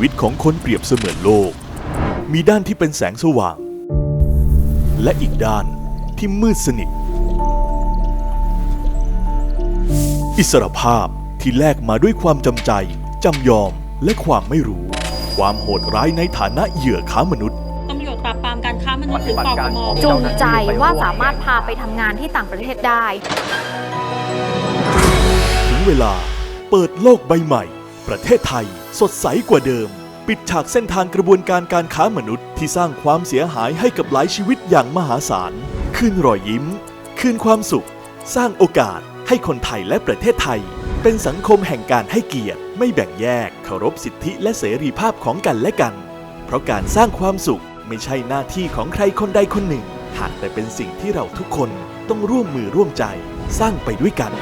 วิตของคนเปรียบเสมือนโลก มีด้านที่เป็นแสงสว่าง และอีกด้านที่มืดสนิท อิสรภาพที่แลกมาด้วยความจำใจ จำยอมและความไม่รู้ ความโหดร้ายในฐานะเหยื่อค้ามนุษย์ตำรวจปราบปรามการค้ามนุษย์หรือปปมจูงใจว่าสามารถพาไปทำงานที่ต่างประเทศได้ ถึงเวลาเปิดโลกใบใหม่ ประเทศไทยสดใสกว่าเดิม ปิดฉากเส้นทางกระบวนการการค้ามนุษย์ที่สร้างความเสียหายให้กับหลายชีวิตอย่างมหาศาล คืนรอยยิ้ม คืนความสุข สร้างโอกาสให้คนไทยและประเทศไทย เป็นสังคมแห่งการให้เกียรติ ไม่แบ่งแยกเคารพสิทธิและเสรีภาพของกันและกัน เพราะการสร้างความสุขไม่ใช่หน้าที่ของใครคนใดคนหนึ่ง หากแต่เป็นสิ่งที่เราทุกคนต้องร่วมมือร่วมใจสร้างไปด้วยกัน